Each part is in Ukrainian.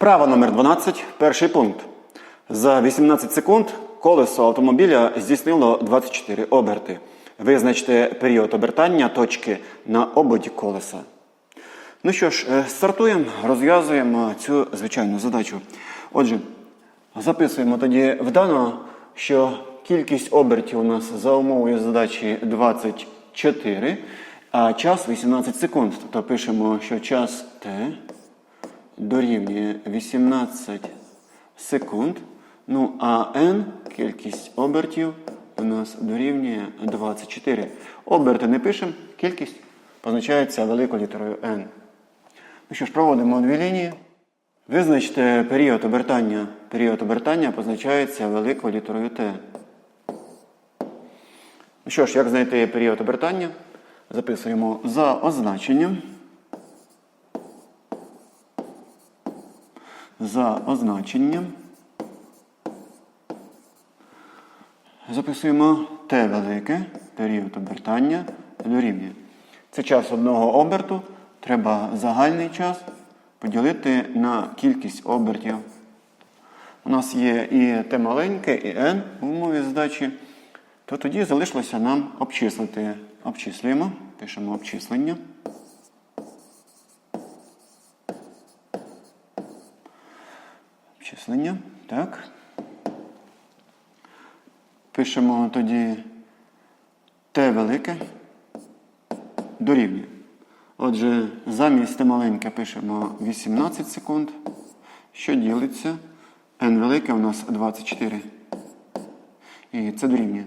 Вправа номер 12, перший пункт. За 18 секунд колесо автомобіля здійснило 24 оберти. Визначте період обертання точки на ободі колеса. Ну що ж, е, стартуємо, розв'язуємо цю звичайну задачу. Отже, записуємо тоді вдано, що кількість обертів у нас за умовою задачі 24, а час 18 секунд. Тобто пишемо, що час Т дорівнює 18 секунд. Ну, а n, кількість обертів, у нас дорівнює 24. Оберти не пишемо, кількість позначається великою літерою n. Ну що ж, проводимо дві лінії. Визначте період обертання. Період обертання позначається великою літерою Т. Ну що ж, як знайти період обертання? Записуємо за означенням. За означенням. Записуємо Т велике, період обертання дорівнює. Це час одного оберту. Треба загальний час поділити на кількість обертів. У нас є і Т маленьке, і N в умові задачі. То тоді залишилося нам обчислити. Обчислюємо, пишемо обчислення. Обчислення. Так. Пишемо тоді Т велике дорівнює. Отже, замість Т маленьке пишемо 18 секунд. Що ділиться? N велике у нас 24. І це дорівнює.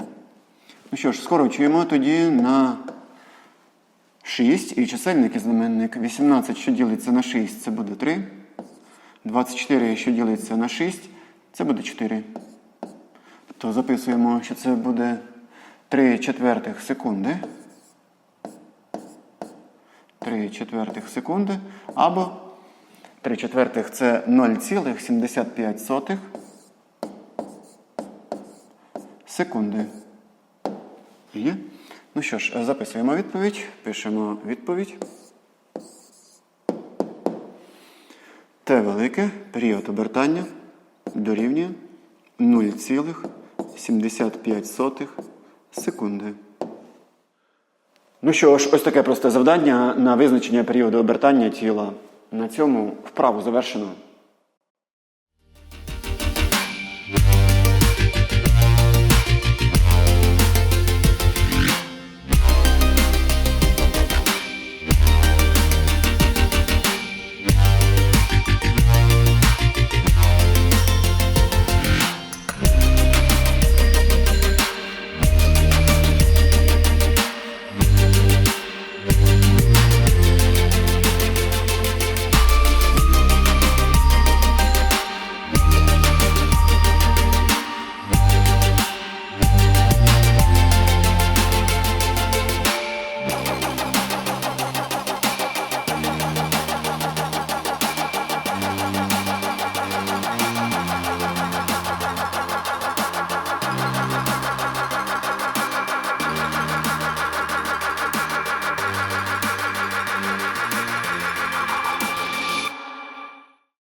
Ну що ж, скорочуємо тоді на 6 і чисельник і знаменник. 18, що ділиться на 6, це буде 3. 24, що ділиться на 6, це буде 4. То записуємо, що це буде 3 четвертих секунди. 3 четвертих секунди. Або 3 четвертих це 0,75 секунди. Є? Ну що ж, записуємо відповідь. Пишемо відповідь. Т велике, період обертання дорівнює 0,75 секунди. Ну що ж, ось таке просте завдання на визначення періоду обертання тіла. На цьому вправу завершено.